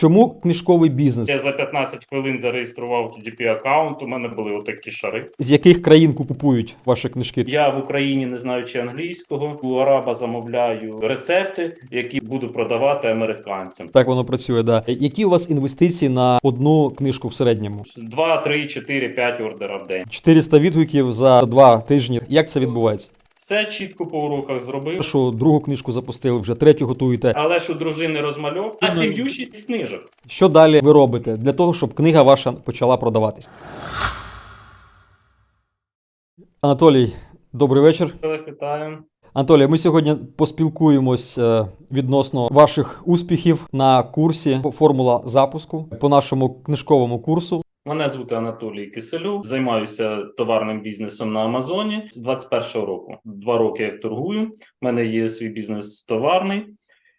Чому книжковий бізнес? Я за 15 хвилин зареєстрував TDP аккаунт. У мене були отакі шари. З яких країн купують ваші книжки? Я в Україні, не знаючи англійського, у араба замовляю рецепти, які буду продавати американцям. Так воно працює, да. Які у вас інвестиції на одну книжку в середньому? 2, 3, 4, 5 ордерів в день. 400 відгуків за два тижні. Як це відбувається? Все чітко по уроках зробив. Першу другу книжку запустили, вже третю готуєте. Але ж у дружини розмальов, а сім'ю 6 книжок. Що далі ви робите для того, щоб книга ваша почала продаватись? Анатолій, добрий вечір. Вітаю. Анатолій, ми сьогодні поспілкуємось е, відносно ваших успіхів на курсі Формула запуску по нашому книжковому курсу. Мене звути Анатолій Киселюк. Займаюся товарним бізнесом на Амазоні з 21-го року. Два роки як торгую. У мене є свій бізнес товарний.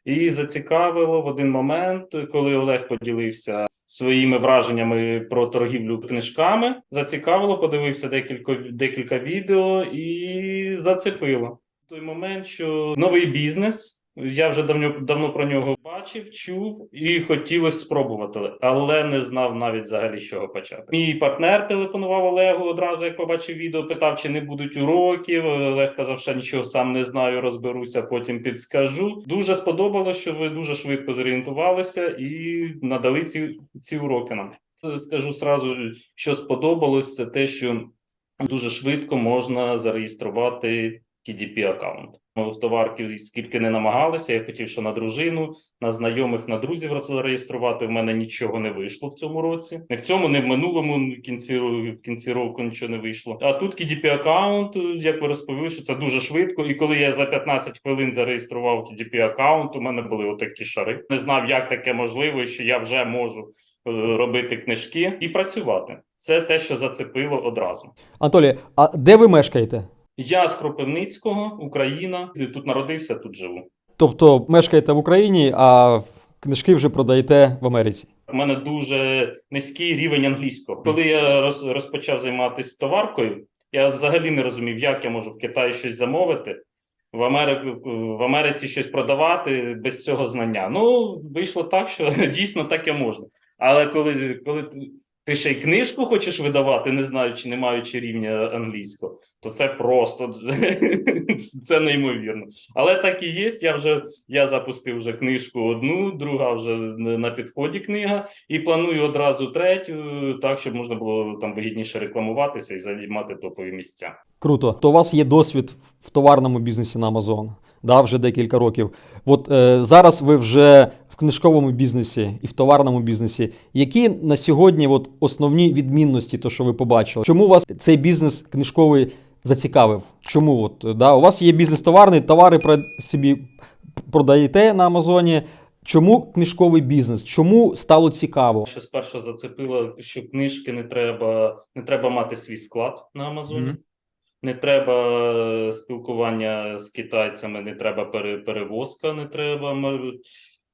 І зацікавило в один момент, коли Олег поділився своїми враженнями про торгівлю книжками. Зацікавило, подивився декілька декілька відео і зацепило. Той момент, що новий бізнес. Я вже давно давно про нього бачив, чув і хотілося спробувати, але не знав навіть взагалі з чого почати. Мій партнер телефонував Олегу одразу, як побачив відео, питав, чи не будуть уроків. Олег казав, що нічого сам не знаю, розберуся, потім підскажу. Дуже сподобалося, що ви дуже швидко зорієнтувалися і надали ці, ці уроки нам. Скажу сразу, що сподобалось, це те, що дуже швидко можна зареєструвати TDP аккаунт. Ми в товарки скільки не намагалися. Я хотів, що на дружину, на знайомих, на друзів зареєструвати. В мене нічого не вийшло в цьому році. Не в цьому, не в минулому в кінці в кінці року нічого не вийшло. А тут KDP аккаунт, як ви розповіли, що це дуже швидко. І коли я за 15 хвилин зареєстрував KDP аккаунт, у мене були отакі шари. Не знав, як таке можливо, що я вже можу е, робити книжки і працювати. Це те, що зацепило одразу. Анатолій, а де ви мешкаєте? Я з Кропивницького, Україна. Тут народився, тут живу. Тобто мешкаєте в Україні, а книжки вже продаєте в Америці. У мене дуже низький рівень англійського. Коли я роз, розпочав займатися товаркою, я взагалі не розумів, як я можу в Китаї щось замовити, в Америку в Америці щось продавати без цього знання. Ну вийшло так, що дійсно таке можна. Але коли коли ти ще й книжку хочеш видавати, не знаючи, не маючи рівня англійського, то це просто це неймовірно. Але так і є. Я вже я запустив вже книжку одну, друга вже на підході книга, і планую одразу третю, так щоб можна було там вигідніше рекламуватися і займати топові місця. Круто. То у вас є досвід в товарному бізнесі на Amazon, да, вже декілька років. От е, зараз ви вже книжковому бізнесі і в товарному бізнесі. Які на сьогодні от основні відмінності, то що ви побачили? Чому вас цей бізнес книжковий зацікавив? Чому от да, у вас є бізнес товарний, товари про собі продаєте на Амазоні? Чому книжковий бізнес? Чому стало цікаво? Що спершу зацепило, що книжки не треба, не треба мати свій склад на Амазоні. Mm -hmm. Не треба спілкування з китайцями, не треба перевозка, не треба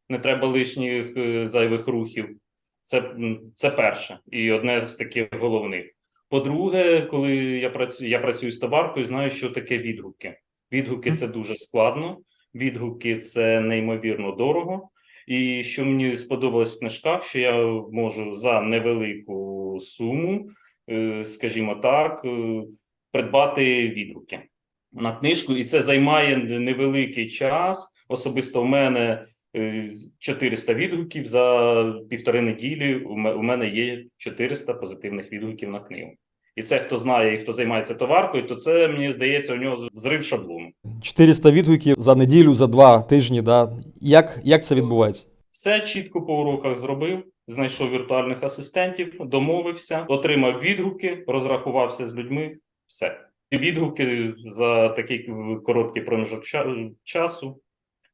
не треба лишніх е, зайвих рухів. Це це перше і одне з таких головних. По-друге, коли я працюю, я працюю з товаркою, знаю, що таке відгуки. Відгуки це дуже складно. Відгуки це неймовірно дорого. І що мені сподобалось в книжках, що я можу за невелику суму, е, скажімо так, е, придбати відгуки на книжку, і це займає невеликий час. Особисто в мене 400 відгуків за півтори неділі. У мене є 400 позитивних відгуків на книгу. І це хто знає і хто займається товаркою, то це мені здається у нього взрив шаблону. 400 відгуків за неділю, за два тижні. Да? Як, Як це відбувається? Все чітко по уроках зробив. Знайшов віртуальних асистентів, домовився, отримав відгуки, розрахувався з людьми. Все відгуки за такий короткий проміжок часу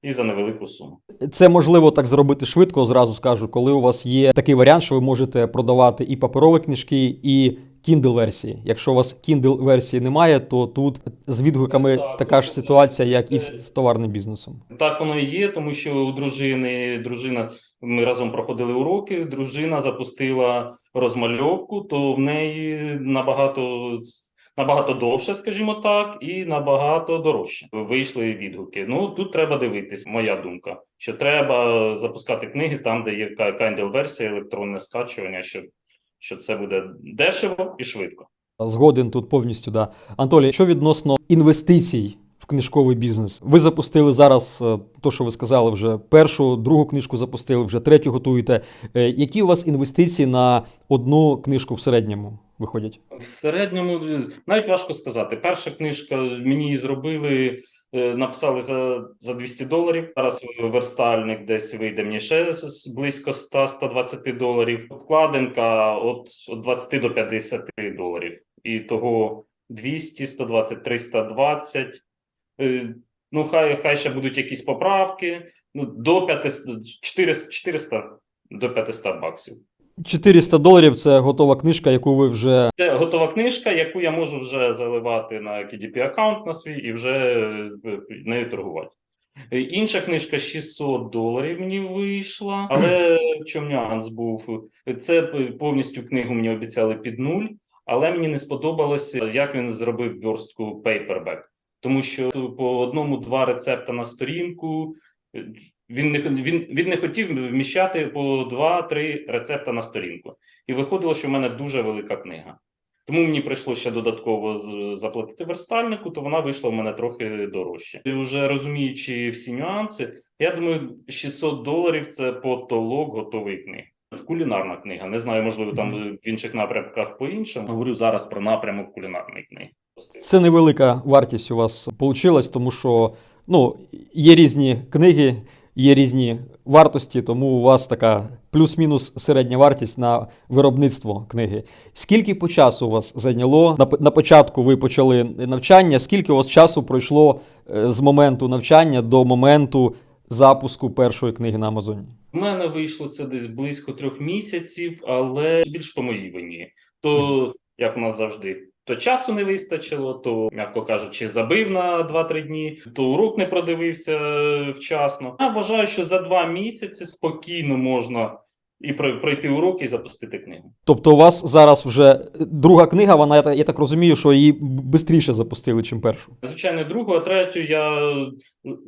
і за невелику суму. Це можливо так зробити швидко. Зразу скажу, коли у вас є такий варіант, що ви можете продавати і паперові книжки, і kindle версії. Якщо у вас kindle версії немає, то тут з відгуками так, така ж ситуація, як і з товарним бізнесом. Так воно і є, тому що у дружини дружина. Ми разом проходили уроки. Дружина запустила розмальовку, то в неї набагато набагато довше, скажімо так, і набагато дорожче. Вийшли відгуки. Ну тут треба дивитись, моя думка, що треба запускати книги там, де є Kindle версія, електронне скачування, що, що це буде дешево і швидко. Згоден тут повністю, да. Анатолій, що відносно інвестицій в книжковий бізнес? Ви запустили зараз, е, то, що ви сказали, вже першу, другу книжку запустили, вже третю готуєте. Е, Які у вас інвестиції на одну книжку в середньому виходять? В середньому навіть важко сказати. Перша книжка мені її зробили, е, написали за, за 200 доларів. Зараз верстальник десь вийде мені ще близько 100-120 доларів. Обкладинка от, от 20 до 50 доларів. І того 200, 120, 320. Е, Ну, хай, хай ще будуть якісь поправки. Ну, до 500, 400, 400 до 500 баксів. 400 доларів це готова книжка, яку ви вже Це готова книжка, яку я можу вже заливати на KDP аккаунт на свій і вже е, нею торгувати. Е, Інша книжка 600 доларів мені вийшла, але в чому нюанс був? Це повністю книгу мені обіцяли під нуль, але мені не сподобалося, як він зробив верстку paperback. Тому що по одному-два рецепта на сторінку. Він не він, він не хотів вміщати по два-три рецепта на сторінку. І виходило, що в мене дуже велика книга. Тому мені прийшло ще додатково заплатити верстальнику, то вона вийшла в мене трохи дорожче. І вже розуміючи всі нюанси, я думаю, 600 доларів це потолок готової книги. Кулінарна книга. Не знаю, можливо, там в інших напрямках по-іншому. Говорю зараз про напрямок кулінарної книги. Це невелика вартість у вас получилась, тому що ну, є різні книги, є різні вартості, тому у вас така плюс-мінус середня вартість на виробництво книги. Скільки по часу у вас зайняло? На, на початку ви почали навчання. Скільки у вас часу пройшло е, з моменту навчання до моменту запуску першої книги на Амазоні? У мене вийшло це десь близько трьох місяців, але більш по моїй вині. То, як у нас завжди, то часу не вистачило, то, м'яко кажучи, забив на 2-3 дні, то урок не продивився е, вчасно. Я вважаю, що за два місяці спокійно можна і про- пройти урок і запустити книгу. Тобто у вас зараз вже друга книга, вона я так, розумію, що її швидше запустили, чим першу. Звичайно, другу, а третю я,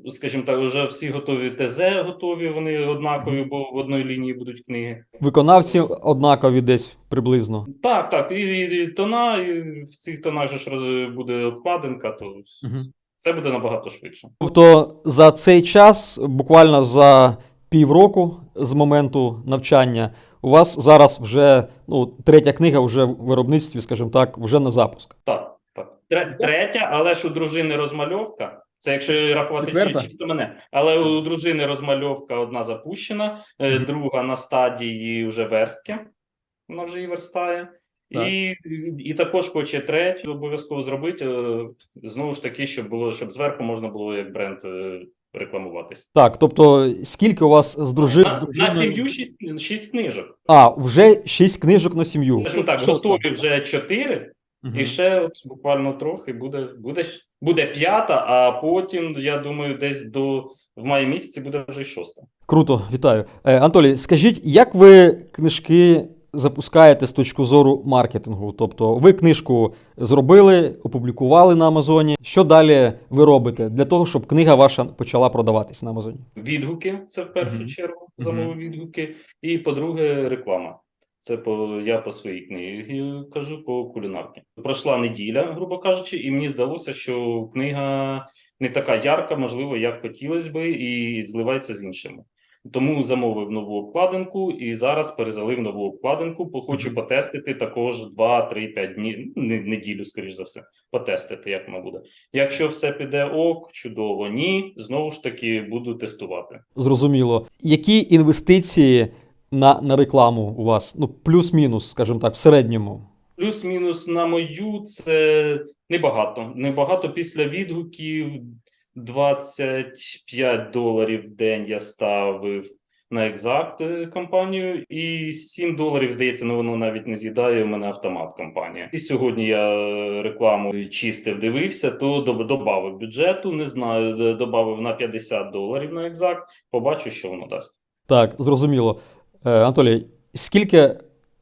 скажімо так, вже всі готові ТЗ готові, вони однакові, бо в одній лінії будуть книги. Виконавці однакові десь приблизно. Так, так, і, і, і тона, і в цих тонах же ж буде обкладинка, то Мгм. це буде набагато швидше. Тобто за цей час, буквально за півроку з моменту навчання, у вас зараз вже ну, третя книга вже в виробництві, скажімо так, вже на запуск. Так, так. Третя, але ж у дружини розмальовка. Це якщо рахувати Четверта? чисто мене. Але у дружини розмальовка одна запущена, е, друга на стадії вже верстки. Вона вже її верстає. Так. І, і також хоче третю обов'язково зробити. е, Знову ж таки, щоб було, щоб зверху можна було як бренд е, рекламуватись. Так, тобто, скільки у вас з дружин? з На, на сім'ю шість, шість книжок. А, вже шість книжок на сім'ю. Скажімо так, Що готові вже чотири, Мгм. і ще от буквально трохи буде, буде, буде п'ята, а потім, я думаю, десь до в маї місяці буде вже й шоста. Круто, вітаю. Е, Анатолій, скажіть, як ви книжки запускаєте з точки зору маркетингу? Тобто, ви книжку зробили, опублікували на Амазоні. Що далі ви робите для того, щоб книга ваша почала продаватись на Амазоні? Відгуки це в першу Мгм. чергу, замови відгуки. І по-друге, реклама. Це по я по своїй книгі кажу по кулінарці. Пройшла неділя, грубо кажучи, і мені здалося, що книга не така ярка, можливо, як хотілося би, і зливається з іншими. Тому замовив нову обкладинку і зараз перезалив нову обкладинку. Бо Хочу Мгм. потестити також 2, 3, 5 днів, ну, не- неділю, скоріш за все, потестити, як воно буде. Якщо все піде ок, чудово, ні, знову ж таки буду тестувати. Зрозуміло. Які інвестиції на, на рекламу у вас? Ну, плюс-мінус, скажімо так, в середньому. Плюс-мінус на мою це небагато. Небагато після відгуків 25 доларів в день я ставив на екзакт е, компанію, і 7 доларів, здається, ну воно навіть не з'їдає. У мене автомат компанія. І сьогодні я е, рекламу чистив, дивився, то добавив бюджету. Не знаю, д- добавив на 50 доларів на екзакт. Побачу, що воно дасть. Так, зрозуміло. Е, Анатолій, скільки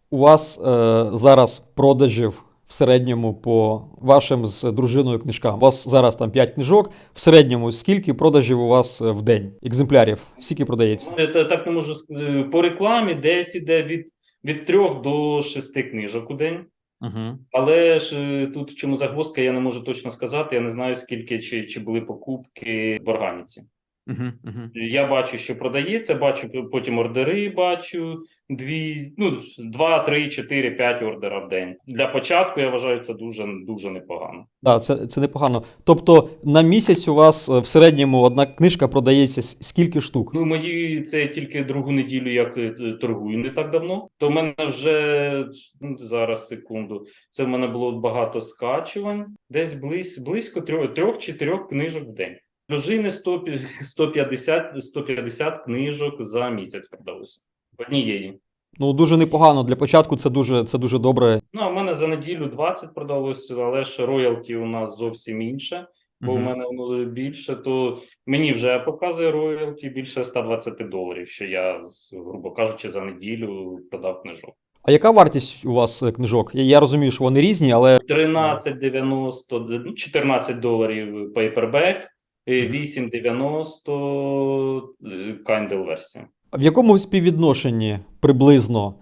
у вас е, зараз продажів в середньому по вашим з дружиною книжкам? У вас зараз там 5 книжок. В середньому скільки продажів у вас е, в день? Екземплярів? Скільки продається? Я та- так не можу сказати. По рекламі десь іде від, від 3 до 6 книжок у день. Угу. Але ж е, тут в чому загвоздка, я не можу точно сказати. Я не знаю, скільки чи, чи були покупки в органіці. Угу. Угу. Я бачу, що продається, бачу потім ордери, бачу дві, ну два, три, чотири, п'ять ордера в день. Для початку я вважаю це дуже дуже непогано. Так, це, це непогано. Тобто на місяць у вас е, в середньому одна книжка продається скільки штук? Ну мої це тільки другу неділю, як е, торгую не так давно. То в мене вже ну, зараз секунду. Це в мене було багато скачувань, десь близь, близько трьох трьох чи трьох книжок в день. Дружини 100, 150, 150 книжок за місяць продалося. Однієї. Ну дуже непогано. Для початку це дуже, це дуже добре. Ну, а в мене за неділю 20 продалося, але ж роялті у нас зовсім інше, бо в мене воно більше, то мені вже показує роялті більше 120 доларів, що я, грубо кажучи, за неділю продав книжок. А яка вартість у вас е, книжок? Я, я розумію, що вони різні, але 13,90, д- ну, 14 доларів Мгм. 8,90 е, Kindle версія. в якому співвідношенні приблизно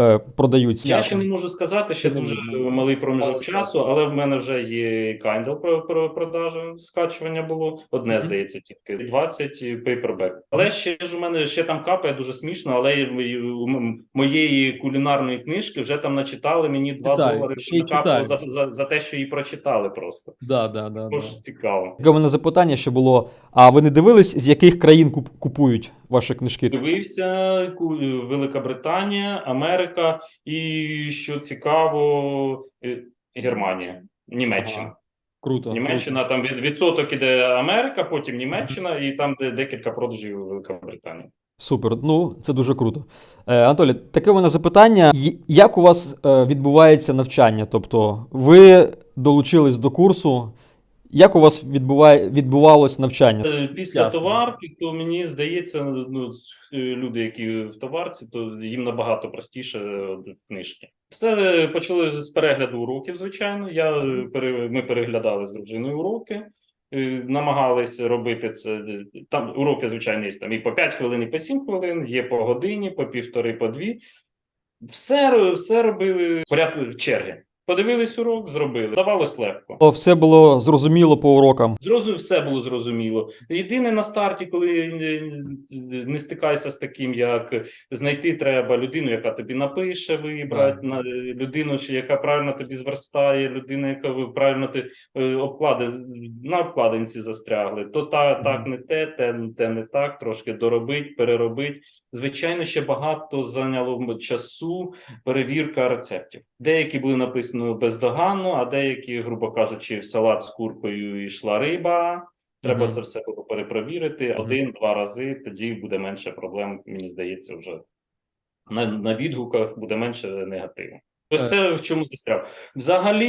е, продаються? Я ще не можу сказати, ще дуже малий проміжок часу, але в мене вже є Kindle про, про продажу, скачування було. Одне, здається, тільки 20 paperback. Але ще ж у мене ще там капає дуже смішно, але у моєї кулінарної книжки вже там начитали мені 2 Читають, долари ще за, за, за те, що її прочитали просто. Да, да, да, Тож цікаво. Таке у мене запитання ще було: а ви не дивились, з яких країн куп- купують ваші книжки? Дивився Велика Британія, Америка і що цікаво, Германія, Німеччина. Ага. Круто. Німеччина там від, відсоток іде Америка, потім Німеччина, і там де декілька продажів Велика Британія. Супер, ну це дуже круто. Е, Анатолій, таке у мене запитання: як у вас е, відбувається навчання? Тобто, ви долучились до курсу. Як у вас відбуває, відбувалось навчання? Е, Після Ясно. товарки, то мені здається, ну е, люди, які в товарці, то їм набагато простіше е, в книжки. Все почали з перегляду уроків. Звичайно, я ми переглядали з дружиною уроки. Намагались робити це там. Уроки, звичайно, є там і по 5 хвилин, і по 7 хвилин, є по годині, по півтори, по дві. Все, все робили в порядку черги. Подивились урок, зробили. Давалось легко. О, Все було зрозуміло по урокам. Зрозу, все було зрозуміло. Єдине на старті, коли е, не стикаєшся з таким, як знайти треба людину, яка тобі напише, вибрати, на людину, що- яка правильно тобі зверстає, людина, яка ви- правильно ти е, обклади на обкладинці застрягли. То та так не те, те, те не так. Трошки доробить, переробить. Звичайно, ще багато зайняло часу перевірка рецептів. Деякі були написані бездоганно, а деякі, грубо кажучи, в салат з куркою йшла риба. Треба Мгм. це все було перепровірити Мгм. один-два рази. Тоді буде менше проблем. Мені здається, вже на, на відгуках буде менше негативу. Ось це в чому застряв. Взагалі,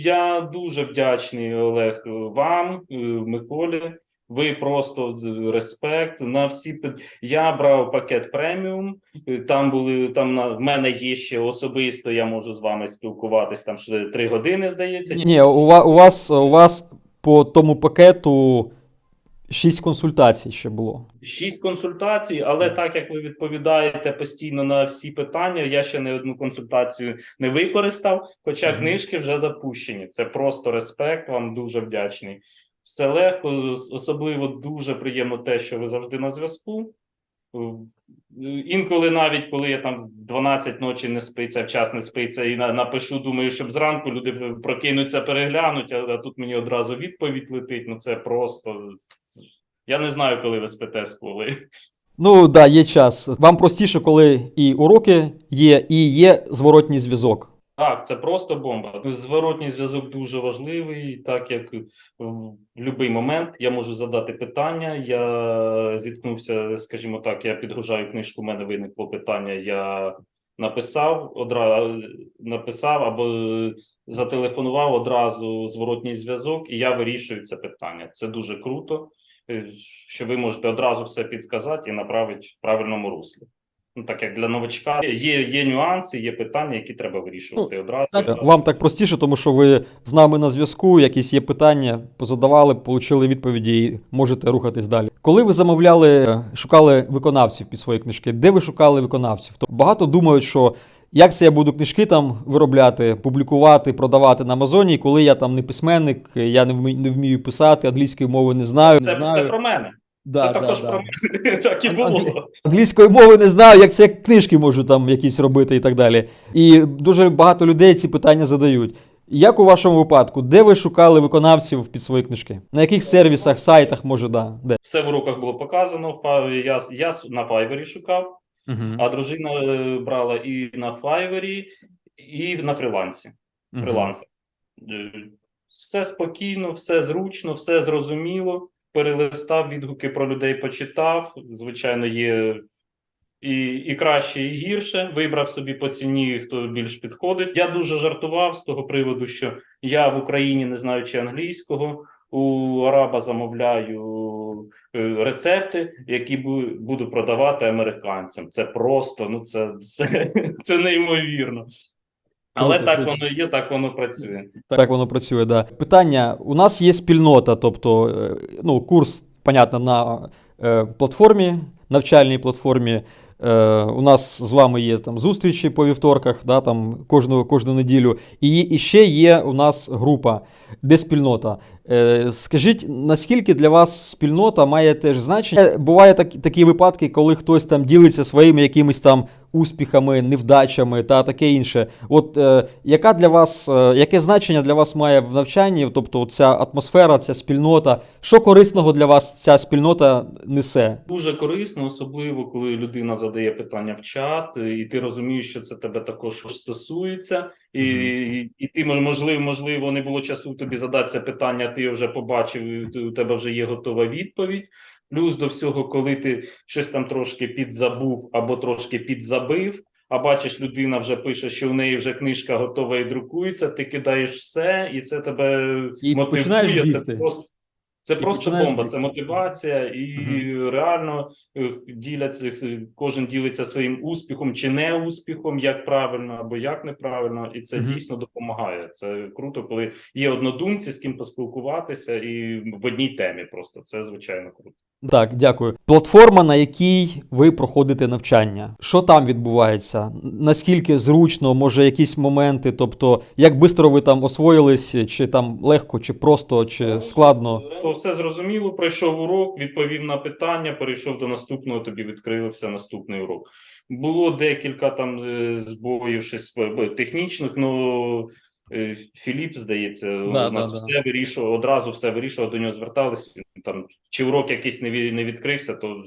я дуже вдячний Олег вам, е, Миколі. Ви просто е, респект на всі Я брав пакет преміум. е, Там були там на в мене є ще особисто. Я можу з вами спілкуватись. Там ще три години здається. Ні, у вас, у вас, у вас по тому пакету шість консультацій ще було. Шість консультацій, але так як ви відповідаєте постійно на всі питання, я ще не одну консультацію не використав. Хоча книжки вже запущені. Це просто респект. Вам дуже вдячний. Все легко, особливо дуже приємно те, що ви завжди на зв'язку. Інколи, навіть коли я там в 12 ночі не спиться, в час не спиться, і на- напишу, думаю, щоб зранку люди прокинуться, переглянуть, а тут мені одразу відповідь летить. Ну це просто. Я не знаю, коли ви спите з коли. Ну так, да, є час. Вам простіше, коли і уроки є, і є зворотній зв'язок. Так, це просто бомба. Зворотній зв'язок дуже важливий, так як в будь-який момент я можу задати питання. Я зіткнувся, скажімо так, я підгружаю книжку, у мене виникло питання. Я написав одразу написав або зателефонував одразу зворотній зв'язок, і я вирішую це питання. Це дуже круто, е, що ви можете одразу все підсказати і направити в правильному руслі. Ну, так як для новачка є, є нюанси, є питання, які треба вирішувати одразу. Так, вам так простіше, тому що ви з нами на зв'язку, якісь є питання, позадавали, отримали відповіді і можете рухатись далі. Коли ви замовляли, шукали виконавців під свої книжки, де ви шукали виконавців? То багато думають, що як це я буду книжки там виробляти, публікувати, продавати на Амазоні, коли я там не письменник, я не вмію, не вмію писати, англійської мови не знаю. не знаю. це про мене. Да, це да, також да. про мене. Так і було. Англійської мови не знаю, як це як книжки можу там якісь робити і так далі. І дуже багато людей ці питання задають. Як у вашому випадку, де ви шукали виконавців під свої книжки? На яких сервісах, сайтах, може, да? Де? Все в уроках було показано. Я, я на Fiverr шукав, а дружина е, брала і на Fiverr, і на фрілансі. Мгм. фрілансер. Е, Все спокійно, все зручно, все зрозуміло. Перелистав відгуки про людей, почитав. Звичайно, є і, і краще, і гірше. Вибрав собі по ціні, хто більш підходить. Я дуже жартував з того приводу, що я в Україні, не знаючи англійського, у араба замовляю е, рецепти, які бу- буду продавати американцям. Це просто, ну це, це, це неймовірно. Але Круто, так воно є, так воно працює. Так воно працює, да. Питання: у нас є спільнота, тобто, е, ну, курс, понятно, на е, платформі, навчальній платформі. Е, у нас з вами є там зустрічі по вівторках, да, там кожну, кожну неділю. І, і ще є у нас група, де спільнота. Е, скажіть, наскільки для вас спільнота має теж значення? Буває так, такі випадки, коли хтось там ділиться своїми якимись там успіхами, невдачами та таке інше. От е, яка для вас, е, яке значення для вас має в навчанні? Тобто, ця атмосфера, ця спільнота, що корисного для вас ця спільнота несе? Дуже корисно, особливо коли людина задає питання в чат, і ти розумієш, що це тебе також стосується, і, і, і ти можливо, можливо, не було часу тобі задати це питання. Ти вже побачив, у тебе вже є готова відповідь. Плюс до всього, коли ти щось там трошки підзабув або трошки підзабив. А бачиш, людина вже пише, що в неї вже книжка готова і друкується. Ти кидаєш все, і це тебе І мотивує. Це просто це І просто бомба, бігти. це мотивація, і реально е, діляться, кожен ділиться своїм успіхом чи не успіхом, як правильно або як неправильно, і це Мгм. дійсно допомагає. Це круто, коли є однодумці, з ким поспілкуватися, і в одній темі. Просто це звичайно круто. Так, дякую. Платформа, на якій ви проходите навчання. Що там відбувається? Наскільки зручно, може, якісь моменти, тобто, як швидко ви там освоїлись, чи там легко, чи просто, чи складно? То все зрозуміло. Пройшов урок, відповів на питання, перейшов до наступного. Тобі відкрився наступний урок. Було декілька там е, збоїв, щось технічних. Ну е, Філіп, здається, Да, у нас да, да. все вирішував, одразу все вирішував, до нього звертались. Там чи урок якийсь не ві- не відкрився, то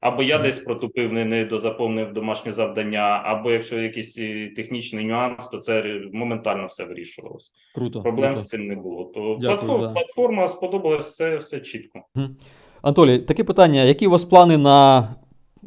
або я десь протупив, не, не дозаповнив домашнє завдання, або якщо якийсь е, технічний нюанс, то це е, моментально все вирішувалося. Круто. Проблем круто. з цим не було. То Дякую, платформ, да. платформа сподобалась все, все чітко. Анатолій, таке питання: які у вас плани на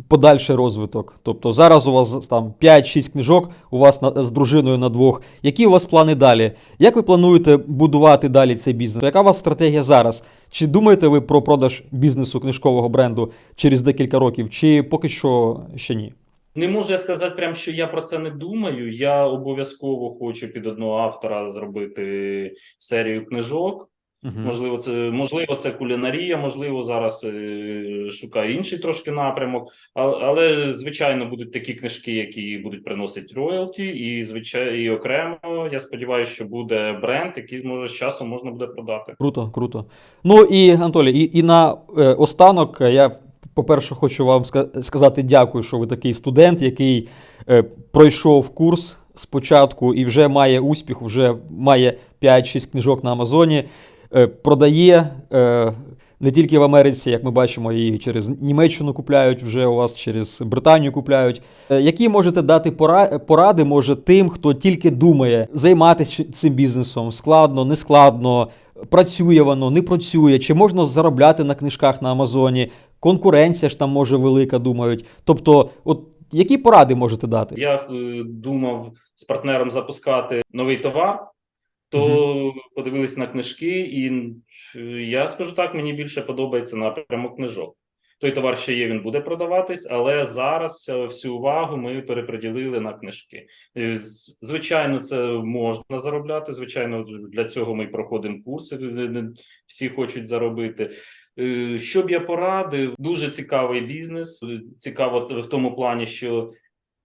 подальший розвиток? Тобто зараз у вас там 5-6 книжок, у вас на, з дружиною на двох. Які у вас плани далі? Як ви плануєте будувати далі цей бізнес? Яка у вас стратегія зараз? Чи думаєте ви про продаж бізнесу книжкового бренду через декілька років, чи поки що ще ні? Не можу я сказати, прям, що я про це не думаю. Я обов'язково хочу під одного автора зробити серію книжок. Мгм. Можливо, це можливо, це кулінарія, можливо, зараз е, шукаю інший трошки напрямок. Але, але звичайно будуть такі книжки, які будуть приносити роялті, і звичайно, і окремо. Я сподіваюся, що буде бренд, який зможе з часом можна буде продати. Круто, круто. Ну і Анатолій, і, і на е, останок е, я, по-перше, хочу вам ска- сказати дякую, що ви такий студент, який е, пройшов курс спочатку і вже має успіх, вже має 5-6 книжок на Амазоні, продає. Е, не тільки в Америці, як ми бачимо, і через Німеччину купляють вже у вас, через Британію купляють. Е, Які можете дати пора- поради, може, тим, хто тільки думає займатися цим бізнесом? Складно, не складно, працює воно, не працює, чи можна заробляти на книжках на Амазоні? Конкуренція ж там може велика, думають. Тобто, от які поради можете дати? Я е, думав з партнером запускати новий товар, то подивились на книжки, і е, я скажу так: мені більше подобається напрямок книжок. Той товар ще є, він буде продаватись, але зараз всю увагу ми переподілили на книжки. Е, Звичайно, це можна заробляти. Звичайно, для цього ми проходимо курси. Всі хочуть заробити. Е, Що б я порадив? Дуже цікавий бізнес. Цікаво в тому плані, що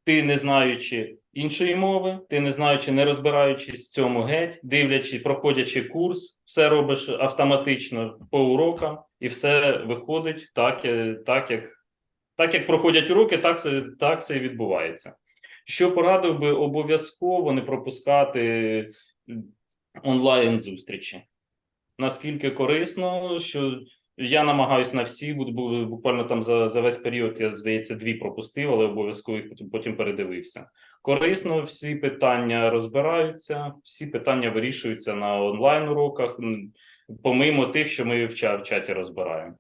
ти не знаючи іншої мови, ти не знаючи, не розбираючись в цьому геть, дивлячи, проходячи курс, все робиш автоматично по урокам, і все виходить так, е, так як так як проходять уроки, так це так це і відбувається. Що порадив би обов'язково не пропускати онлайн зустрічі. Наскільки корисно, що я намагаюся на всі, бу- бу- буквально там за, за весь період, я здається, дві пропустив, але обов'язково їх потім, потім передивився. Корисно, всі питання розбираються, всі питання вирішуються на онлайн уроках, помимо тих, що ми в чаті розбираємо.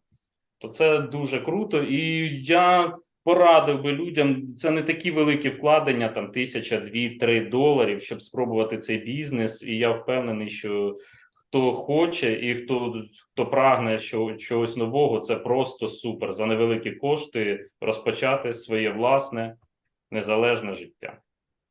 То це дуже круто, і я порадив би людям. Це не такі великі вкладення, там тисяча, дві, три доларів, щоб спробувати цей бізнес. І я впевнений, що хто хоче і хто, хто прагне чогось нового, це просто супер. За невеликі кошти розпочати своє власне незалежне життя.